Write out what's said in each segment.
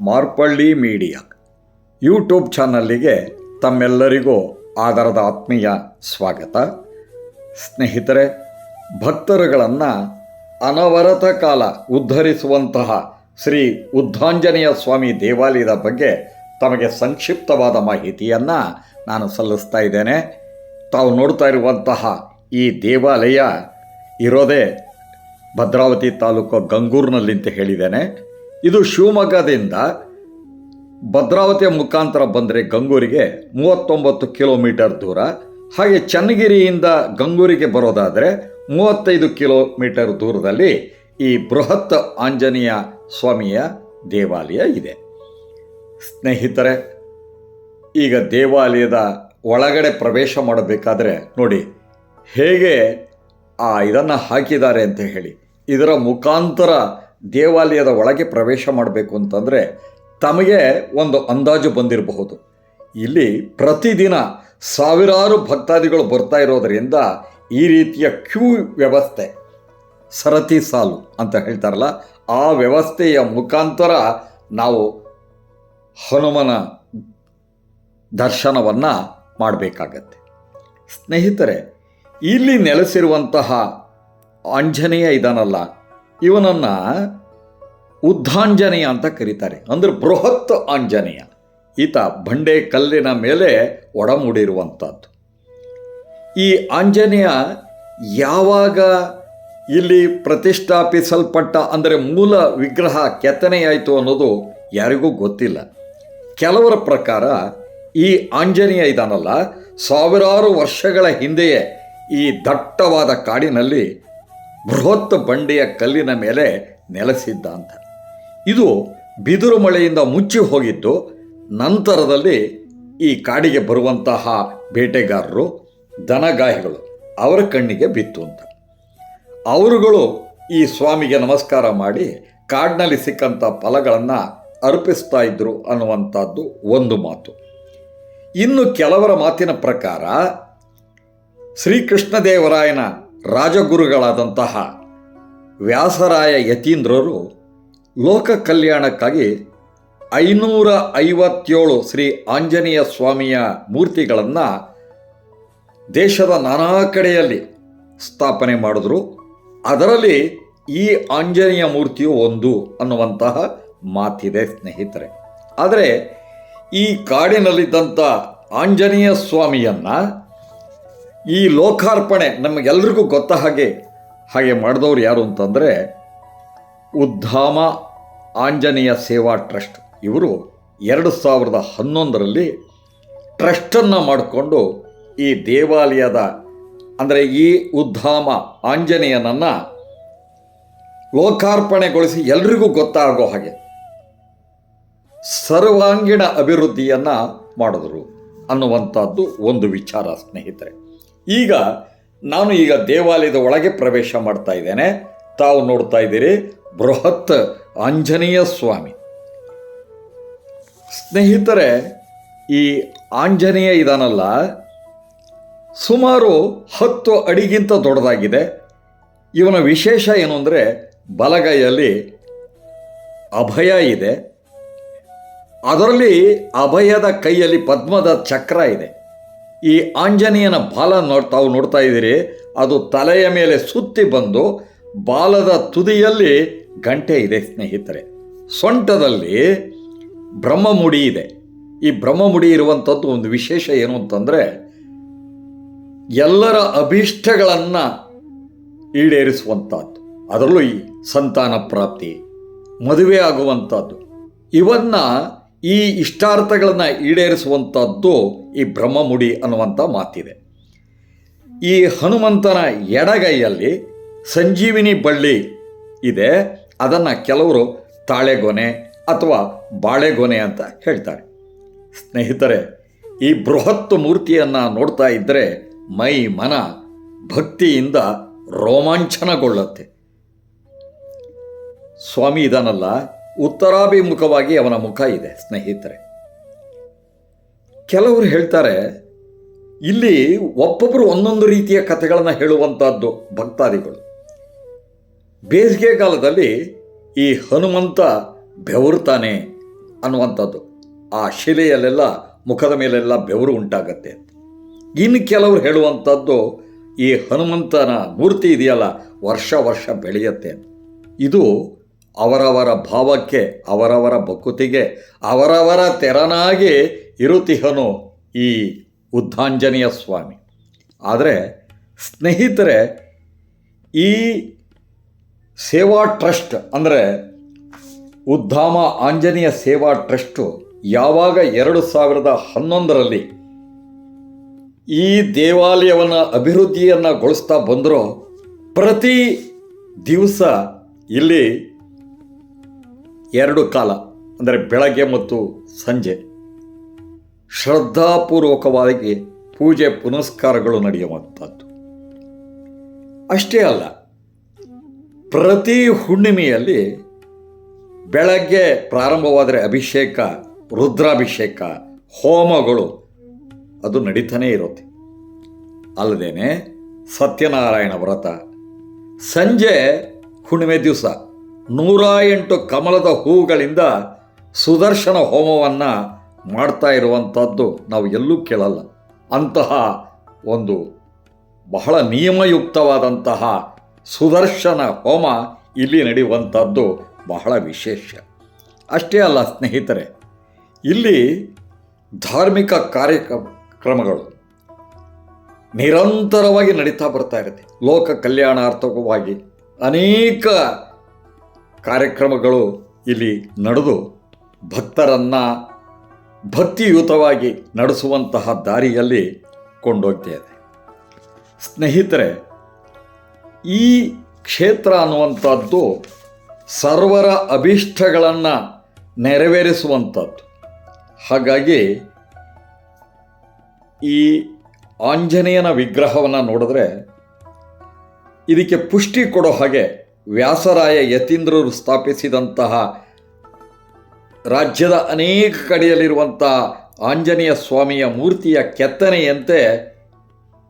Marpalli media YouTube ಚಾನಲ್ಲಿಗೆ ತಮ್ಮೆಲ್ಲರಿಗೂ ಆದರದ ಆತ್ಮೀಯ ಸ್ವಾಗತ. ಸ್ನೇಹಿತರೆ, ಭಕ್ತರುಗಳನ್ನು ಅನವರತ ಕಾಲ ಉದ್ಧರಿಸುವಂತಹ ಶ್ರೀ ಉದ್ಧಾಂಜನೇಯ ಸ್ವಾಮಿ ದೇವಾಲಯದ ಬಗ್ಗೆ ತಮಗೆ ಸಂಕ್ಷಿಪ್ತವಾದ ಮಾಹಿತಿಯನ್ನು ನಾನು ಸಲ್ಲಿಸ್ತಾ ಇದ್ದೇನೆ. ತಾವು ನೋಡ್ತಾ ಇರುವಂತಹ ಈ ದೇವಾಲಯ ಇರೋದೇ ಭದ್ರಾವತಿ ತಾಲೂಕು ಗಂಗೂರಿನಲ್ಲಿ ಅಂತ ಹೇಳಿದ್ದೇನೆ. ಇದು ಶಿವಮೊಗ್ಗದಿಂದ ಭದ್ರಾವತಿಯ ಮುಖಾಂತರ ಬಂದರೆ ಗಂಗೂರಿಗೆ ಮೂವತ್ತೊಂಬತ್ತು ಕಿಲೋಮೀಟರ್ ದೂರ. ಹಾಗೆ ಚನ್ನಗಿರಿಯಿಂದ ಗಂಗೂರಿಗೆ ಬರೋದಾದರೆ ಮೂವತ್ತೈದು ಕಿಲೋಮೀಟರ್ ದೂರದಲ್ಲಿ ಈ ಬೃಹತ್ ಆಂಜನೇಯ ಸ್ವಾಮಿಯ ದೇವಾಲಯ ಇದೆ. ಸ್ನೇಹಿತರೆ, ಈಗ ದೇವಾಲಯದ ಒಳಗಡೆ ಪ್ರವೇಶ ಮಾಡಬೇಕಾದ್ರೆ ನೋಡಿ, ಹೇಗೆ ಆ ಇದನ್ನು ಹಾಕಿದ್ದಾರೆ ಅಂತ ಹೇಳಿ. ಇದರ ಮುಖಾಂತರ ದೇವಾಲಯದ ಒಳಗೆ ಪ್ರವೇಶ ಮಾಡಬೇಕು ಅಂತಂದರೆ ತಮಗೆ ಒಂದು ಅಂದಾಜು ಬಂದಿರಬಹುದು. ಇಲ್ಲಿ ಪ್ರತಿದಿನ ಸಾವಿರಾರು ಭಕ್ತಾದಿಗಳು ಬರ್ತಾ ಇರೋದರಿಂದ ಈ ರೀತಿಯ ಕ್ಯೂ ವ್ಯವಸ್ಥೆ, ಸರತಿ ಸಾಲು ಅಂತ ಹೇಳ್ತಾರಲ್ಲ, ಆ ವ್ಯವಸ್ಥೆಯ ಮುಖಾಂತರ ನಾವು ಹನುಮನ ದರ್ಶನವನ್ನು ಮಾಡಬೇಕಾಗತ್ತೆ. ಸ್ನೇಹಿತರೆ, ಇಲ್ಲಿ ನೆಲೆಸಿರುವಂತಹ ಆಂಜನೇಯ ಇದಾನಲ್ಲ ಇವನನ್ನು ಉದ್ಧಾಂಜನೇಯ ಅಂತ ಕರೀತಾರೆ. ಅಂದ್ರೆ ಬೃಹತ್ ಆಂಜನೇಯ. ಈತ ಬಂಡೆ ಕಲ್ಲಿನ ಮೇಲೆ ಒಡಮೂಡಿರುವಂಥದ್ದು. ಈ ಆಂಜನೇಯ ಯಾವಾಗ ಇಲ್ಲಿ ಪ್ರತಿಷ್ಠಾಪಿಸಲ್ಪಟ್ಟ, ಅಂದರೆ ಮೂಲ ವಿಗ್ರಹ ಕೆತ್ತನೆಯಾಯಿತು ಅನ್ನೋದು ಯಾರಿಗೂ ಗೊತ್ತಿಲ್ಲ. ಕೆಲವರ ಪ್ರಕಾರ ಈ ಆಂಜನೇಯ ಇದಾನಲ್ಲ, ಸಾವಿರಾರು ವರ್ಷಗಳ ಹಿಂದೆಯೇ ಈ ದಟ್ಟವಾದ ಕಾಡಿನಲ್ಲಿ ಬೃಹತ್ ಬಂಡೆಯ ಕಲ್ಲಿನ ಮೇಲೆ ನೆಲೆಸಿದ್ದ ಅಂತ ಇದು ಬಿದಿರು ಮಳೆಯಿಂದ ಮುಚ್ಚಿ ಹೋಗಿದ್ದು ನಂತರದಲ್ಲಿ ಈ ಕಾಡಿಗೆ ಬರುವಂತಹ ಬೇಟೆಗಾರರು, ದನಗಾಹಿಗಳು ಅವರ ಕಣ್ಣಿಗೆ ಬಿತ್ತು ಅಂತ ಅವರುಗಳು ಈ ಸ್ವಾಮಿಗೆ ನಮಸ್ಕಾರ ಮಾಡಿ ಕಾಡಿನಲ್ಲಿ ಸಿಕ್ಕಂಥ ಫಲಗಳನ್ನು ಅರ್ಪಿಸ್ತಾ ಇದ್ರು ಅನ್ನುವಂಥದ್ದು ಒಂದು ಮಾತು. ಇನ್ನು ಕೆಲವರ ಮಾತಿನ ಪ್ರಕಾರ ಶ್ರೀಕೃಷ್ಣದೇವರಾಯನ ರಾಜಗುರುಗಳಾದಂತಹ ವ್ಯಾಸರಾಯ ಯತೀಂದ್ರರು ಲೋಕ ಕಲ್ಯಾಣಕ್ಕಾಗಿ ಐನೂರ ಐವತ್ತೇಳು ಶ್ರೀ ಆಂಜನೇಯ ಸ್ವಾಮಿಯ ಮೂರ್ತಿಗಳನ್ನು ದೇಶದ ನಾನಾ ಕಡೆಯಲ್ಲಿ ಸ್ಥಾಪನೆ ಮಾಡಿದ್ರು. ಅದರಲ್ಲಿ ಈ ಆಂಜನೇಯ ಮೂರ್ತಿಯು ಒಂದು ಅನ್ನುವಂತಹ ಮಾತಿದೆ ಸ್ನೇಹಿತರೆ. ಆದರೆ ಈ ಕಾಡಿನಲ್ಲಿದ್ದಂಥ ಆಂಜನೇಯ ಸ್ವಾಮಿಯನ್ನು ಈ ಲೋಕಾರ್ಪಣೆ ನಮಗೆಲ್ರಿಗೂ ಗೊತ್ತ ಹಾಗೆ ಹಾಗೆ ಮಾಡಿದವ್ರು ಯಾರು ಅಂತಂದರೆ ಉದ್ಧಾಮ ಆಂಜನೇಯ ಸೇವಾ ಟ್ರಸ್ಟ್. ಇವರು ಎರಡು ಸಾವಿರದ ಹನ್ನೊಂದರಲ್ಲಿ ಟ್ರಸ್ಟನ್ನು ಮಾಡಿಕೊಂಡು ಈ ದೇವಾಲಯದ, ಅಂದರೆ ಈ ಉದ್ಧಾಮ ಆಂಜನೇಯನನ್ನು ಲೋಕಾರ್ಪಣೆಗೊಳಿಸಿ ಎಲ್ರಿಗೂ ಗೊತ್ತಾಗೋ ಹಾಗೆ ಸರ್ವಾಂಗೀಣ ಅಭಿವೃದ್ಧಿಯನ್ನು ಮಾಡಿದ್ರು ಅನ್ನುವಂಥದ್ದು ಒಂದು ವಿಚಾರ, ಸ್ನೇಹಿತರೆ. ಈಗ ನಾನು ಈಗ ದೇವಾಲಯದ ಒಳಗೆ ಪ್ರವೇಶ ಮಾಡ್ತಾ ಇದ್ದೇನೆ. ತಾವು ನೋಡ್ತಾ ಇದ್ದೀರಿ, ಬೃಹತ್ ಆಂಜನೇಯ ಸ್ವಾಮಿ. ಸ್ನೇಹಿತರೆ, ಈ ಆಂಜನೇಯ ಇದಾನಲ್ಲ ಸುಮಾರು ಹತ್ತು ಅಡಿಗಿಂತ ದೊಡ್ಡದಾಗಿದೆ. ಇವನ ವಿಶೇಷ ಏನು ಅಂದರೆ, ಬಲಗೈಯಲ್ಲಿ ಅಭಯ ಇದೆ. ಅದರಲ್ಲಿ ಅಭಯದ ಕೈಯಲ್ಲಿ ಪದ್ಮದ ಚಕ್ರ ಇದೆ. ಈ ಆಂಜನೇಯನ ಬಾಲ ನೋಡ್, ತಾವು ನೋಡ್ತಾ ಇದ್ದೀರಿ. ಅದು ತಲೆಯ ಮೇಲೆ ಸುತ್ತಿ ಬಂದು ಬಾಲದ ತುದಿಯಲ್ಲಿ ಗಂಟೆ ಇದೆ, ಸ್ನೇಹಿತರೆ. ಸೊಂಟದಲ್ಲಿ ಬ್ರಹ್ಮಮುಡಿ ಇದೆ. ಈ ಬ್ರಹ್ಮಮುಡಿ ಇರುವಂಥದ್ದು ಒಂದು ವಿಶೇಷ ಏನು ಅಂತಂದರೆ, ಎಲ್ಲರ ಅಭೀಷ್ಟಗಳನ್ನು ಈಡೇರಿಸುವಂಥದ್ದು. ಅದರಲ್ಲೂ ಈ ಸಂತಾನ ಪ್ರಾಪ್ತಿ, ಮದುವೆ ಆಗುವಂಥದ್ದು. ಇವನ್ನ ಈ ಇಷ್ಟಾರ್ಥಗಳನ್ನು ಈಡೇರಿಸುವಂಥದ್ದು ಈ ಬ್ರಹ್ಮಮುಡಿ ಅನ್ನುವಂಥ ಮಾತಿದೆ. ಈ ಹನುಮಂತನ ಎಡಗೈಯಲ್ಲಿ ಸಂಜೀವಿನಿ ಬಳ್ಳಿ ಇದೆ. ಅದನ್ನು ಕೆಲವರು ತಾಳೆಗೊನೆ ಅಥವಾ ಬಾಳೆಗೊನೆ ಅಂತ ಹೇಳ್ತಾರೆ. ಸ್ನೇಹಿತರೆ, ಈ ಬೃಹತ್ ಮೂರ್ತಿಯನ್ನು ನೋಡ್ತಾ ಇದ್ದರೆ ಮೈ ಮನ ಭಕ್ತಿಯಿಂದ ರೋಮಾಂಚನಗೊಳ್ಳುತ್ತೆ. ಸ್ವಾಮಿ ಇದನ್ನಲ್ಲ ಉತ್ತರಾಭಿಮುಖವಾಗಿ ಅವನ ಮುಖ ಇದೆ, ಸ್ನೇಹಿತರೆ. ಕೆಲವರು ಹೇಳ್ತಾರೆ, ಇಲ್ಲಿ ಒಬ್ಬೊಬ್ಬರು ಒಂದೊಂದು ರೀತಿಯ ಕಥೆಗಳನ್ನು ಹೇಳುವಂಥದ್ದು ಭಕ್ತಾದಿಗಳು. ಬೇಸಿಗೆಗಾಲದಲ್ಲಿ ಈ ಹನುಮಂತ ಬೆವರ್ತಾನೆ ಅನ್ನುವಂಥದ್ದು. ಆ ಶಿಲೆಯಲ್ಲೆಲ್ಲ, ಮುಖದ ಮೇಲೆಲ್ಲ ಬೆವರು ಉಂಟಾಗತ್ತೆ. ಇನ್ನು ಕೆಲವರು ಹೇಳುವಂಥದ್ದು, ಈ ಹನುಮಂತನ ಮೂರ್ತಿ ಇದೆಯಲ್ಲ, ವರ್ಷ ವರ್ಷ ಬೆಳೆಯುತ್ತೆ ಇದು ಅವರವರ ಭಾವಕ್ಕೆ, ಅವರವರ ಬಕುತಿಗೆ ಅವರವರ ತೆರನಾಗಿ ಇರುತಿಹನು ಈ ಉದ್ಧಾಂಜನೇಯ ಸ್ವಾಮಿ. ಆದರೆ ಸ್ನೇಹಿತರೆ, ಈ ಸೇವಾ ಟ್ರಸ್ಟ್ ಅಂದರೆ ಉದ್ಧಾಮ ಆಂಜನೇಯ ಸೇವಾ ಟ್ರಸ್ಟು ಯಾವಾಗ ಎರಡು ಸಾವಿರದ ಹನ್ನೊಂದರಲ್ಲಿ ಈ ದೇವಾಲಯವನ್ನು ಅಭಿವೃದ್ಧಿಯನ್ನು ಗೊಳಿಸ್ತಾ ಬಂದರೋ ಪ್ರತಿ ದಿವಸ ಇಲ್ಲಿ ಎರಡು ಕಾಲ, ಅಂದರೆ ಬೆಳಗ್ಗೆ ಮತ್ತು ಸಂಜೆ. ಶ್ರದ್ಧಾಪೂರ್ವಕವಾಗಿ ಪೂಜೆ ಪುನಸ್ಕಾರಗಳು ನಡೆಯುವಂಥದ್ದು. ಅಷ್ಟೇ ಅಲ್ಲ, ಪ್ರತಿ ಹುಣ್ಣಿಮೆಯಲ್ಲಿ ಬೆಳಗ್ಗೆ ಪ್ರಾರಂಭವಾದರೆ ಅಭಿಷೇಕ, ರುದ್ರಾಭಿಷೇಕ, ಹೋಮಗಳು, ಅದು ನಡೀತಾನೇ ಇರುತ್ತೆ. ಅಲ್ಲದೇನೆ ಸತ್ಯನಾರಾಯಣ ವ್ರತ. ಸಂಜೆ ಹುಣ್ಣಿಮೆ ದಿವಸ. ನೂರ ಎಂಟು ಕಮಲದ ಹೂಗಳಿಂದ ಸುದರ್ಶನ ಹೋಮವನ್ನು ಮಾಡ್ತಾ ಇರುವಂಥದ್ದು ನಾವು ಎಲ್ಲೂ ಕೇಳಲ್ಲ. ಅಂತಹ ಒಂದು ಬಹಳ ನಿಯಮಯುಕ್ತವಾದಂತಹ ಸುದರ್ಶನ ಹೋಮ ಇಲ್ಲಿ ನಡೆಯುವಂಥದ್ದು ಬಹಳ ವಿಶೇಷ. ಅಷ್ಟೇ ಅಲ್ಲ ಸ್ನೇಹಿತರೆ, ಇಲ್ಲಿ ಧಾರ್ಮಿಕ ಕಾರ್ಯಕ್ರಮಗಳು ನಿರಂತರವಾಗಿ ನಡೀತಾ ಬರ್ತಾ ಇರುತ್ತೆ. ಲೋಕ ಕಲ್ಯಾಣಾರ್ಥಕವಾಗಿ ಅನೇಕ ಕಾರ್ಯಕ್ರಮಗಳು ಇಲ್ಲಿ ನಡೆದು ಭಕ್ತರನ್ನು ಭಕ್ತಿಯುತವಾಗಿ ನಡೆಸುವಂತಹ ದಾರಿಯಲ್ಲಿ ಕೊಂಡೋಗ್ತಾ ಇದೆ. ಸ್ನೇಹಿತರೆ, ಈ ಕ್ಷೇತ್ರ ಅನ್ನುವಂಥದ್ದು ಸರ್ವರ ಅಭೀಷ್ಟಗಳನ್ನು ನೆರವೇರಿಸುವಂಥದ್ದು. ಹಾಗಾಗಿ ಈ ಆಂಜನೇಯನ ವಿಗ್ರಹವನ್ನು ನೋಡಿದ್ರೆ ಇದಕ್ಕೆ ಪುಷ್ಟಿ ಕೊಡೋ ಹಾಗೆ ವ್ಯಾಸರಾಯ ಯತೀಂದ್ರರು ಸ್ಥಾಪಿಸಿದಂತಹ ರಾಜ್ಯದ ಅನೇಕ ಕಡೆಯಲ್ಲಿರುವಂಥ ಆಂಜನೇಯ ಸ್ವಾಮಿಯ ಮೂರ್ತಿಯ ಕೆತ್ತನೆಯಂತೆ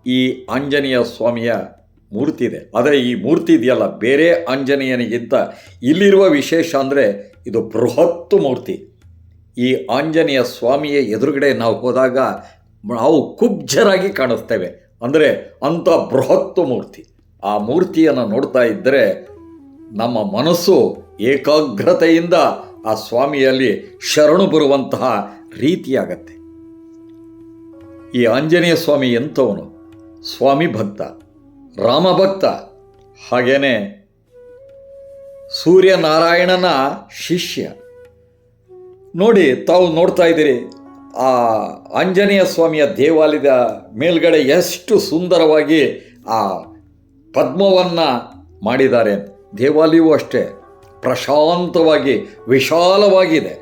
ಈ ಆಂಜನೇಯ ಸ್ವಾಮಿಯ ಮೂರ್ತಿ ಇದೆ. ಆದರೆ ಈ ಮೂರ್ತಿ ಇದೆಯಲ್ಲ, ಬೇರೆ ಆಂಜನೇಯನಿಗಿಂತ ಇಲ್ಲಿರುವ ವಿಶೇಷ ಅಂದರೆ ಇದು ಬೃಹತ್ತು ಮೂರ್ತಿ. ಈ ಆಂಜನೇಯ ಸ್ವಾಮಿಯ ಎದುರುಗಡೆ ನಾವು ಹೋದಾಗ ನಾವು ಕುಬ್ಜರಾಗಿ ಕಾಣಿಸ್ತೇವೆ. ಅಂದರೆ ಅಂಥ ಬೃಹತ್ತು ಮೂರ್ತಿ. ಆ ಮೂರ್ತಿಯನ್ನು ನೋಡ್ತಾ ಇದ್ದರೆ ನಮ್ಮ ಮನಸ್ಸು ಏಕಾಗ್ರತೆಯಿಂದ ಆ ಸ್ವಾಮಿಯಲ್ಲಿ ಶರಣು ಬರುವಂತಹ ರೀತಿಯಾಗತ್ತೆ. ಈ ಆಂಜನೇಯ ಸ್ವಾಮಿ ಎಂಥವನು? ಸ್ವಾಮಿ ಭಕ್ತ, ರಾಮ ಭಕ್ತ. ಹಾಗೇನೆ ಸೂರ್ಯನಾರಾಯಣನ ಶಿಷ್ಯ. ನೋಡಿ, ತಾವು ನೋಡ್ತಾ ಇದ್ದೀರಿ, ಆ ಆಂಜನೇಯ ಸ್ವಾಮಿಯ ದೇವಾಲಯದ ಮೇಲ್ಗಡೆ ಎಷ್ಟು ಸುಂದರವಾಗಿ ಆ ಪದ್ಮವನ್ನು ಮಾಡಿದ್ದಾರೆ ದೇವಾಲಯವೂ ಅಷ್ಟೇ ಪ್ರಶಾಂತವಾಗಿ, ವಿಶಾಲವಾಗಿದೆ.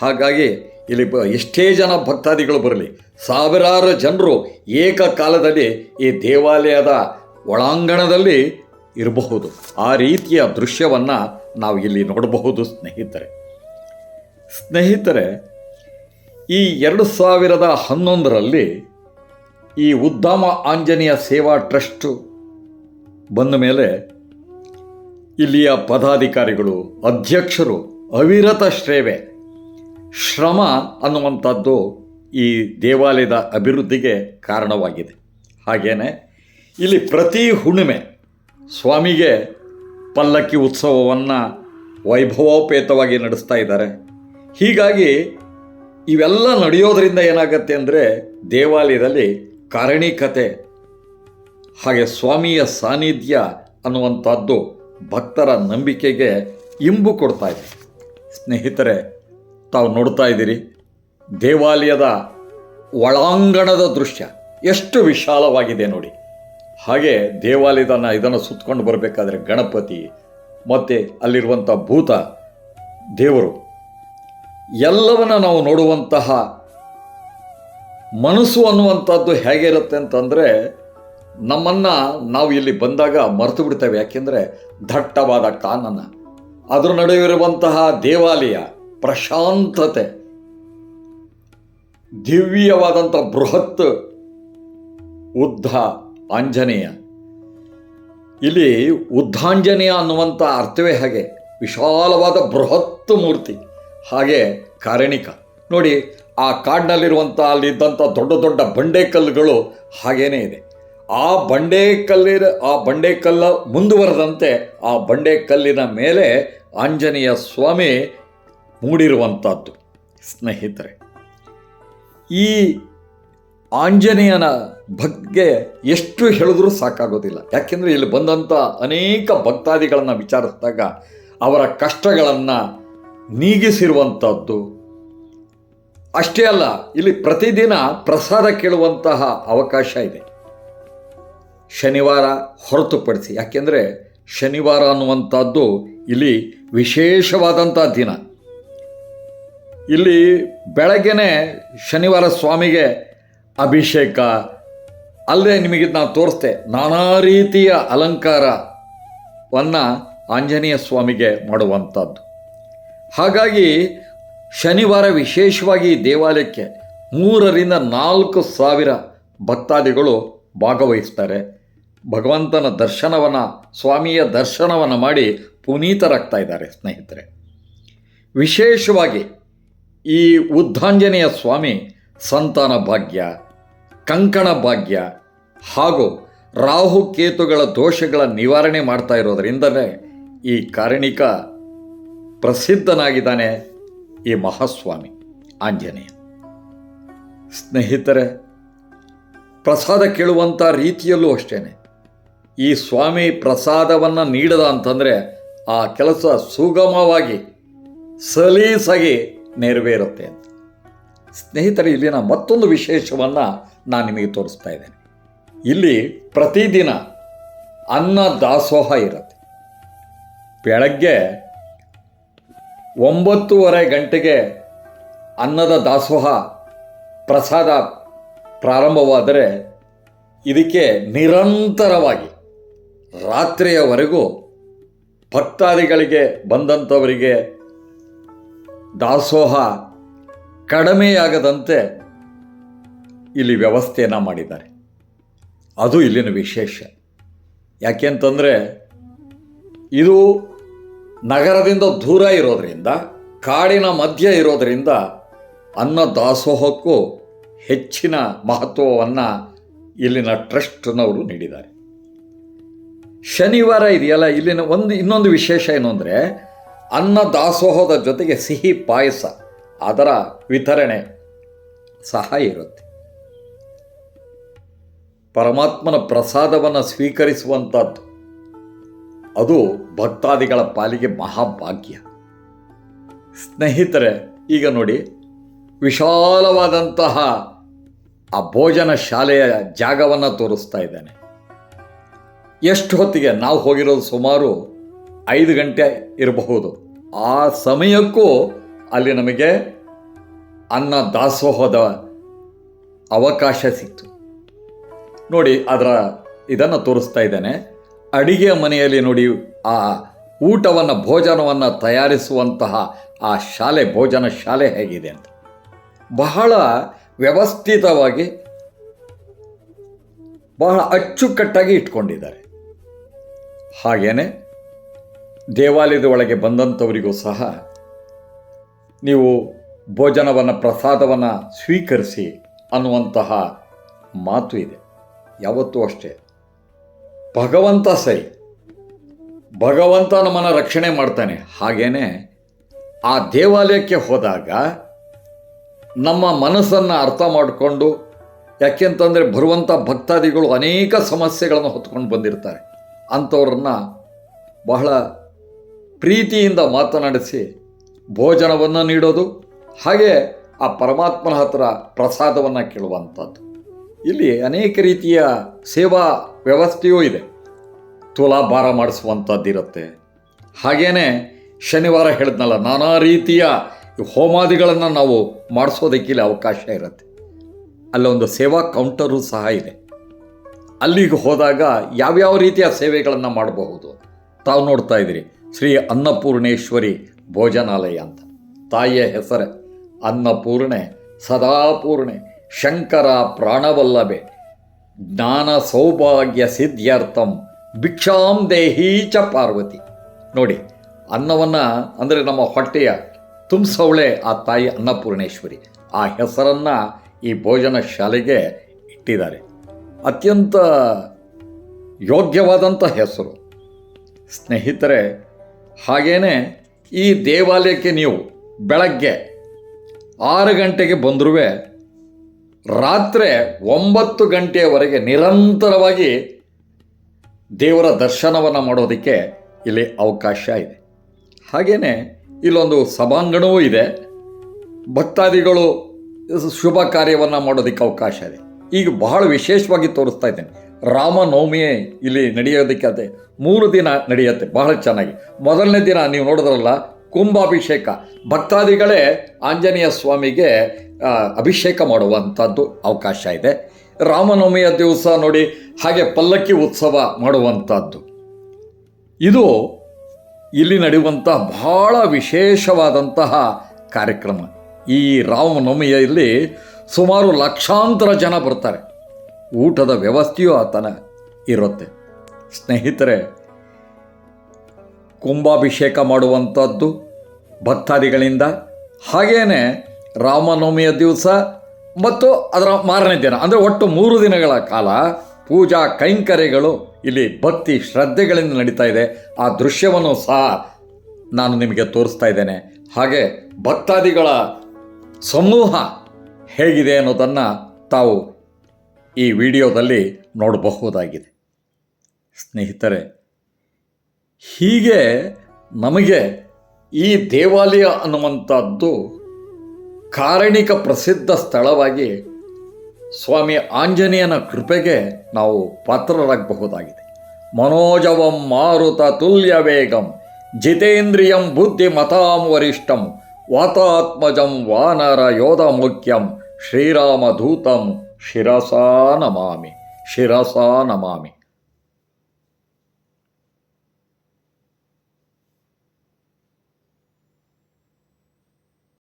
ಹಾಗಾಗಿ ಇಲ್ಲಿ ಬ ಎಷ್ಟೇ ಜನ ಭಕ್ತಾದಿಗಳು ಬರಲಿ, ಸಾವಿರಾರು ಜನರು ಏಕಕಾಲದಲ್ಲಿ ಈ ದೇವಾಲಯದ ಒಳಾಂಗಣದಲ್ಲಿ ಇರಬಹುದು. ಆ ರೀತಿಯ ದೃಶ್ಯವನ್ನು ನಾವು ಇಲ್ಲಿ ನೋಡಬಹುದು, ಸ್ನೇಹಿತರೆ. ಸ್ನೇಹಿತರೆ, ಈ ಎರಡು ಸಾವಿರದ ಹನ್ನೊಂದರಲ್ಲಿ ಈ ಉದ್ದಾಮ ಆಂಜನೇಯ ಸೇವಾ ಟ್ರಸ್ಟು ಬಂದ ಮೇಲೆ ಇಲ್ಲಿಯ ಪದಾಧಿಕಾರಿಗಳು, ಅಧ್ಯಕ್ಷರು, ಅವಿರತ ಶ್ರೇವೆ. ಶ್ರಮ ಅನ್ನುವಂಥದ್ದು ಈ ದೇವಾಲಯದ ಅಭಿವೃದ್ಧಿಗೆ ಕಾರಣವಾಗಿದೆ. ಹಾಗೇನೆ, ಇಲ್ಲಿ ಪ್ರತಿ ಹುಣ್ಣಿಮೆ ಸ್ವಾಮಿಗೆ ಪಲ್ಲಕ್ಕಿ ಉತ್ಸವವನ್ನು ವೈಭವೋಪೇತವಾಗಿ ನಡೆಸ್ತಾ ಇದ್ದಾರೆ. ಹೀಗಾಗಿ ಇವೆಲ್ಲ ನಡೆಯೋದರಿಂದ ಏನಾಗತ್ತೆ ಅಂದರೆ ದೇವಾಲಯದಲ್ಲಿ ಕಾರಣಿಕತೆ, ಹಾಗೆ ಸ್ವಾಮಿಯ ಸಾನ್ನಿಧ್ಯ ಅನ್ನುವಂಥದ್ದು ಭಕ್ತರ ನಂಬಿಕೆಗೆ ಇಂಬು ಕೊಡ್ತಾ ಇದೆ. ಸ್ನೇಹಿತರೆ, ತಾವು ನೋಡ್ತಾ ಇದ್ದೀರಿ, ದೇವಾಲಯದ ಒಳಾಂಗಣದ ದೃಶ್ಯ ಎಷ್ಟು ವಿಶಾಲವಾಗಿದೆ ನೋಡಿ. ಹಾಗೆ ದೇವಾಲಯದನ್ನು ಇದನ್ನು ಸುತ್ತಕೊಂಡು ಬರಬೇಕಾದ್ರೆ ಗಣಪತಿ, ಮತ್ತು ಅಲ್ಲಿರುವಂಥ ಭೂತ, ದೇವರು, ಎಲ್ಲವನ್ನ ನಾವು ನೋಡುವಂತಹ ಮನಸ್ಸು ಅನ್ನುವಂಥದ್ದು ಹೇಗಿರುತ್ತೆ ಅಂತಂದರೆ ನಮ್ಮನ್ನು ನಾವು ಇಲ್ಲಿ ಬಂದಾಗ ಮರೆತು ಬಿಡ್ತೇವೆ. ಯಾಕೆಂದರೆ ದಟ್ಟವಾದ ಕಾನನ. ಅದರ ನಡುವೆ ಇರುವಂತಹ ದೇವಾಲಯ ಪ್ರಶಾಂತತೆ. ದಿವ್ಯವಾದಂಥ ಬೃಹತ್ ಉದ್ದ ಆಂಜನೇಯ. ಇಲ್ಲಿ ಉದ್ದಾಂಜನೇಯ ಅನ್ನುವಂಥ ಅರ್ಥವೇ ಹಾಗೆ. ವಿಶಾಲವಾದ ಬೃಹತ್ ಮೂರ್ತಿ. ಹಾಗೆ ಕಾರಣಿಕ. ನೋಡಿ, ಆ ಕಾಡಿನಲ್ಲಿರುವಂಥ ಅಲ್ಲಿದ್ದಂಥ ದೊಡ್ಡ ದೊಡ್ಡ ಬಂಡೆಕಲ್ಲುಗಳು ಹಾಗೇನೇ ಇದೆ. ಆ ಬಂಡೆಕಲ್ಲಿರ ಆ ಬಂಡೆಕಲ್ಲ ಮುಂದುವರೆದಂತೆ ಆ ಬಂಡೆಕಲ್ಲಿನ ಮೇಲೆ ಆಂಜನೇಯ ಸ್ವಾಮಿ ಮೂಡಿರುವಂಥದ್ದು. ಸ್ನೇಹಿತರೆ, ಈ ಆಂಜನೇಯನ ಬಗ್ಗೆ ಎಷ್ಟು ಹೇಳಿದ್ರೂ ಸಾಕಾಗೋದಿಲ್ಲ. ಯಾಕೆಂದರೆ ಇಲ್ಲಿ ಬಂದಂಥ ಅನೇಕ ಭಕ್ತಾದಿಗಳನ್ನು ವಿಚಾರಿಸಿದಾಗ ಅವರ ಕಷ್ಟಗಳನ್ನು ನೀಗಿಸಿರುವಂಥದ್ದು. ಅಷ್ಟೇ ಅಲ್ಲ, ಇಲ್ಲಿ ಪ್ರತಿದಿನ ಪ್ರಸಾದ ಕೇಳುವಂತಹ ಅವಕಾಶ ಇದೆ. ಶನಿವಾರ ಹೊರತುಪಡಿಸಿ, ಯಾಕೆಂದರೆ ಶನಿವಾರ ಅನ್ನುವಂಥದ್ದು ಇಲ್ಲಿ ವಿಶೇಷವಾದಂಥ ದಿನ. ಇಲ್ಲಿ ಬೆಳಗ್ಗೆನೆ ಶನಿವಾರ ಸ್ವಾಮಿಗೆ ಅಭಿಷೇಕ ಅಲ್ಲದೆ ನಿಮಗೆ ನಾನು ತೋರಿಸ್ತೆ, ನಾನಾ ರೀತಿಯ ಅಲಂಕಾರವನ್ನು ಆಂಜನೇಯ ಸ್ವಾಮಿಗೆ ಮಾಡುವಂಥದ್ದು. ಹಾಗಾಗಿ ಶನಿವಾರ ವಿಶೇಷವಾಗಿ ದೇವಾಲಯಕ್ಕೆ ಮೂರರಿಂದ ನಾಲ್ಕು ಸಾವಿರ ಭಕ್ತಾದಿಗಳು ಭಾಗವಹಿಸ್ತಾರೆ. ಭಗವಂತನ ದರ್ಶನವನ್ನು, ಸ್ವಾಮಿಯ ದರ್ಶನವನ್ನು ಮಾಡಿ ಪುನೀತರಾಗ್ತಾ ಇದ್ದಾರೆ ಸ್ನೇಹಿತರೆ. ವಿಶೇಷವಾಗಿ ಈ ಉದ್ದಾಂಜನೇಯ ಸ್ವಾಮಿ ಸಂತಾನ ಭಾಗ್ಯ, ಕಂಕಣ ಭಾಗ್ಯ ಹಾಗೂ ರಾಹುಕೇತುಗಳ ದೋಷಗಳ ನಿವಾರಣೆ ಮಾಡ್ತಾ ಇರೋದರಿಂದಲೇ ಈ ಕಾರಣಿಕ ಪ್ರಸಿದ್ಧನಾಗಿದ್ದಾನೆ ಈ ಮಹಾಸ್ವಾಮಿ ಆಂಜನೇಯ. ಸ್ನೇಹಿತರೆ, ಪ್ರಸಾದ ಕೇಳುವಂಥ ರೀತಿಯಲ್ಲೂ ಅಷ್ಟೇನೆ. ಈ ಸ್ವಾಮಿ ಪ್ರಸಾದವನ್ನು ನೀಡದ ಅಂತಂದರೆ ಆ ಕೆಲಸ ಸುಗಮವಾಗಿ ಸಲೀಸಾಗಿ ನೆರವೇರುತ್ತೆ ಅಂತ. ಸ್ನೇಹಿತರೆ, ಇಲ್ಲಿನ ಮತ್ತೊಂದು ವಿಶೇಷವನ್ನು ನಾನು ನಿಮಗೆ ತೋರಿಸ್ತಾ ಇದ್ದೇನೆ. ಇಲ್ಲಿ ಪ್ರತಿದಿನ ಅನ್ನ ದಾಸೋಹ ಇರುತ್ತೆ. ಬೆಳಗ್ಗೆ ಒಂಬತ್ತೂವರೆ ಗಂಟೆಗೆ ಅನ್ನದ ದಾಸೋಹ ಪ್ರಸಾದ ಪ್ರಾರಂಭವಾದರೆ ಇದಕ್ಕೆ ನಿರಂತರವಾಗಿ ರಾತ್ರಿಯವರೆಗೂ ಭಕ್ತಾದಿಗಳಿಗೆ ಬಂದಂಥವರಿಗೆ ದಾಸೋಹ ಕಡಿಮೆಯಾಗದಂತೆ ಇಲ್ಲಿ ವ್ಯವಸ್ಥೆಯನ್ನು ಮಾಡಿದ್ದಾರೆ. ಅದು ಇಲ್ಲಿನ ವಿಶೇಷ. ಯಾಕೆಂತಂದರೆ ಇದು ನಗರದಿಂದ ದೂರ ಇರೋದರಿಂದ, ಕಾಡಿನ ಮಧ್ಯೆ ಇರೋದರಿಂದ ಅನ್ನ ದಾಸೋಹಕ್ಕೂ ಹೆಚ್ಚಿನ ಮಹತ್ವವನ್ನು ಇಲ್ಲಿನ ಟ್ರಸ್ಟ್ನವರು ನೀಡಿದ್ದಾರೆ. ಶನಿವಾರ ಇದೆಯಲ್ಲ, ಇಲ್ಲಿನ ಒಂದು, ಇನ್ನೊಂದು ವಿಶೇಷ ಏನು ಅಂದರೆ, ಅನ್ನ ದಾಸೋಹದ ಜೊತೆಗೆ ಸಿಹಿ ಪಾಯಸ, ಅದರ ವಿತರಣೆ ಸಹ ಇರುತ್ತೆ. ಪರಮಾತ್ಮನ ಪ್ರಸಾದವನ್ನು ಸ್ವೀಕರಿಸುವಂಥದ್ದು ಅದು ಭಕ್ತಾದಿಗಳ ಪಾಲಿಗೆ ಮಹಾಭಾಗ್ಯ. ಸ್ನೇಹಿತರೆ, ಈಗ ನೋಡಿ, ವಿಶಾಲವಾದಂತಹ ಆ ಭೋಜನ ಶಾಲೆಯ ಜಾಗವನ್ನು ತೋರಿಸ್ತಾ ಇದ್ದಾನೆ. ಎಷ್ಟು ಹೊತ್ತಿಗೆ ನಾವು ಹೋಗಿರೋದು ಸುಮಾರು ಐದು ಗಂಟೆ ಇರಬಹುದು. ಆ ಸಮಯಕ್ಕೂ ಅಲ್ಲಿ ನಮಗೆ ಅನ್ನ ದಾಸೋಹದ ಅವಕಾಶ ಸಿಕ್ತು. ನೋಡಿ, ಅದರ ಇದನ್ನು ತೋರಿಸ್ತಾ ಇದ್ದೇನೆ. ಅಡಿಗೆ ಮನೆಯಲ್ಲಿ ನೋಡಿ, ಆ ಊಟವನ್ನು, ಭೋಜನವನ್ನು ತಯಾರಿಸುವಂತಹ ಆ ಶಾಲೆ, ಭೋಜನ ಶಾಲೆ ಹೇಗಿದೆ ಅಂತ. ಬಹಳ ವ್ಯವಸ್ಥಿತವಾಗಿ, ಬಹಳ ಅಚ್ಚುಕಟ್ಟಾಗಿ ಇಟ್ಕೊಂಡಿದ್ದಾರೆ. ಹಾಗೇನೆ ದೇವಾಲಯದ ಒಳಗೆ ಬಂದಂಥವರಿಗೂ ಸಹ ನೀವು ಭೋಜನವನ್ನು, ಪ್ರಸಾದವನ್ನು ಸ್ವೀಕರಿಸಿ ಅನ್ನುವಂತಹ ಮಾತು ಇದೆ. ಯಾವತ್ತೂ ಅಷ್ಟೇ. ಭಗವಂತ ಸರಿ ಭಗವಂತ ನಮ್ಮನ್ನು ರಕ್ಷಣೆ ಮಾಡ್ತಾನೆ. ಹಾಗೇನೆ ಆ ದೇವಾಲಯಕ್ಕೆ ಹೋದಾಗ ನಮ್ಮ ಮನಸ್ಸನ್ನು ಅರ್ಥ ಮಾಡಿಕೊಂಡು, ಯಾಕೆಂತಂದರೆ ಬರುವಂಥ ಭಕ್ತಾದಿಗಳು ಅನೇಕ ಸಮಸ್ಯೆಗಳನ್ನು ಹೊತ್ಕೊಂಡು ಬಂದಿರ್ತಾರೆ. ಅಂಥವ್ರನ್ನ ಬಹಳ ಪ್ರೀತಿಯಿಂದ ಮಾತನಾಡಿಸಿ ಭೋಜನವನ್ನು ನೀಡೋದು ಹಾಗೆ ಆ ಪರಮಾತ್ಮನ ಹತ್ರ ಪ್ರಸಾದವನ್ನು ಕೇಳುವಂಥದ್ದು. ಇಲ್ಲಿ ಅನೇಕ ರೀತಿಯ ಸೇವಾ ವ್ಯವಸ್ಥೆಯೂ ಇದೆ. ತುಲಾಭಾರ ಮಾಡಿಸುವಂಥದ್ದಿರುತ್ತೆ ಹಾಗೇನೆ ಶನಿವಾರ ಹೇಳಿದ್ನಲ್ಲ, ನಾನಾ ರೀತಿಯ ಹೋಮಾದಿಗಳನ್ನು ನಾವು ಮಾಡಿಸೋದಕ್ಕೆ ಇಲ್ಲಿ ಅವಕಾಶ ಇರುತ್ತೆ. ಅಲ್ಲೊಂದು ಸೇವಾ ಕೌಂಟರು ಸಹ ಇದೆ. ಅಲ್ಲಿಗೆ ಹೋದಾಗ ಯಾವ್ಯಾವ ರೀತಿಯ ಸೇವೆಗಳನ್ನು ಮಾಡಬಹುದು ತಾವು ನೋಡ್ತಾ ಇದ್ದೀರಿ, ಶ್ರೀ ಅನ್ನಪೂರ್ಣೇಶ್ವರಿ ಭೋಜನಾಲಯ ಅಂತ. ತಾಯಿಯ ಹೆಸರು ಅನ್ನಪೂರ್ಣೆ, ಸದಾಪೂರ್ಣೆ, ಶಂಕರ ಪ್ರಾಣವಲ್ಲಭೆ, ಜ್ಞಾನ ಸೌಭಾಗ್ಯ ಸಿದ್ಧ್ಯರ್ಥಂ, ಭಿಕ್ಷಾಂ ದೇಹಿ ಚ ಪಾರ್ವತಿ. ನೋಡಿ, ಅನ್ನವನ್ನು ಅಂದರೆ ನಮ್ಮ ಹೊಟ್ಟೆಯ ತುಂಬಸವಳೆ ಆ ತಾಯಿ ಅನ್ನಪೂರ್ಣೇಶ್ವರಿ. ಆ ಹೆಸರನ್ನು ಈ ಭೋಜನ ಶಾಲೆಗೆ ಇಟ್ಟಿದ್ದಾರೆ. ಅತ್ಯಂತ ಯೋಗ್ಯವಾದಂಥ ಹೆಸರು. ಸ್ನೇಹಿತರೆ, ಹಾಗೇನೆ ಈ ದೇವಾಲಯಕ್ಕೆ ನೀವು ಬೆಳಗ್ಗೆ ಆರು ಗಂಟೆಗೆ ಬಂದರೂ ರಾತ್ರಿ ಒಂಬತ್ತು ಗಂಟೆಯವರೆಗೆ ನಿರಂತರವಾಗಿ ದೇವರ ದರ್ಶನವನ್ನು ಮಾಡೋದಕ್ಕೆ ಇಲ್ಲಿ ಅವಕಾಶ ಇದೆ. ಹಾಗೆಯೇ ಇಲ್ಲೊಂದು ಸಭಾಂಗಣವೂ ಇದೆ. ಭಕ್ತಾದಿಗಳು ಶುಭ ಕಾರ್ಯವನ್ನು ಮಾಡೋದಕ್ಕೆ ಅವಕಾಶ ಇದೆ. ಈಗ ಬಹಳ ವಿಶೇಷವಾಗಿ ತೋರಿಸ್ತಾ ಇದ್ದೇನೆ. ರಾಮನವಮಿ ಇಲ್ಲಿ ನಡೆಯೋದಕ್ಕೆ ಅದೇ. ಮೂರು ದಿನ ನಡೆಯುತ್ತೆ, ಬಹಳ ಚೆನ್ನಾಗಿ. ಮೊದಲನೇ ದಿನ ನೀವು ನೋಡಿದ್ರಲ್ಲ, ಕುಂಭಾಭಿಷೇಕ. ಭಕ್ತಾದಿಗಳೇ ಆಂಜನೇಯ ಸ್ವಾಮಿಗೆ ಅಭಿಷೇಕ ಮಾಡುವಂಥದ್ದು ಅವಕಾಶ ಇದೆ. ರಾಮನವಮಿಯ ದಿವಸ ನೋಡಿ, ಹಾಗೆ ಪಲ್ಲಕ್ಕಿ ಉತ್ಸವ ಮಾಡುವಂಥದ್ದು. ಇದು ಇಲ್ಲಿ ನಡೆಯುವಂತಹ ಬಹಳ ವಿಶೇಷವಾದಂತಹ ಕಾರ್ಯಕ್ರಮ. ಈ ರಾಮನವಮಿಯಲ್ಲಿ ಸುಮಾರು ಲಕ್ಷಾಂತರ ಜನ ಬರ್ತಾರೆ. ಊಟದ ವ್ಯವಸ್ಥೆಯೂ ಆತನ ಇರುತ್ತೆ. ಸ್ನೇಹಿತರೆ, ಕುಂಭಾಭಿಷೇಕ ಮಾಡುವಂಥದ್ದು ಭಕ್ತಾದಿಗಳಿಂದ, ಹಾಗೇನೆ ರಾಮನವಮಿಯ ದಿವಸ ಮತ್ತು ಅದರ ಮಾರನೇ ದಿನ, ಅಂದರೆ ಒಟ್ಟು ಮೂರು ದಿನಗಳ ಕಾಲ ಪೂಜಾ ಕೈಂಕರ್ಯಗಳು ಇಲ್ಲಿ ಭಕ್ತಿ ಶ್ರದ್ಧೆಗಳಿಂದ ನಡೀತಾ ಇದೆ. ಆ ದೃಶ್ಯವನ್ನು ಸಹ ನಾನು ನಿಮಗೆ ತೋರಿಸ್ತಾ ಇದ್ದೇನೆ. ಹಾಗೆ ಭಕ್ತಾದಿಗಳ ಸಮೂಹ ಹೇಗಿದೆ ಅನ್ನೋದನ್ನು ತಾವು ಈ ವಿಡಿಯೋದಲ್ಲಿ ನೋಡಬಹುದಾಗಿದೆ. ಸ್ನೇಹಿತರೆ, ಹೀಗೆ ನಮಗೆ ಈ ದೇವಾಲಯ ಅನ್ನುವಂಥದ್ದು ಕಾರಣಿಕ ಪ್ರಸಿದ್ಧ ಸ್ಥಳವಾಗಿ ಸ್ವಾಮಿ ಆಂಜನೇಯನ ಕೃಪೆಗೆ ನಾವು ಪಾತ್ರರಾಗಬಹುದಾಗಿದೆ. ಮನೋಜವಂ ಮಾರುತ ತುಲ್ಯ ವೇಗಂ ಜಿತೇಂದ್ರಿಯಂ ಬುದ್ಧಿ ಮತಾಂ ವರಿಷ್ಠಂ ವಾತಾತ್ಮಜಂ ವಾನರ ಯೋಧ ಮುಖ್ಯಂ ಶ್ರೀರಾಮದೂತಂ ಶಿರಸಾ ನಮಾಮಿ ಶಿರಸಾ ನಮಾಮಿ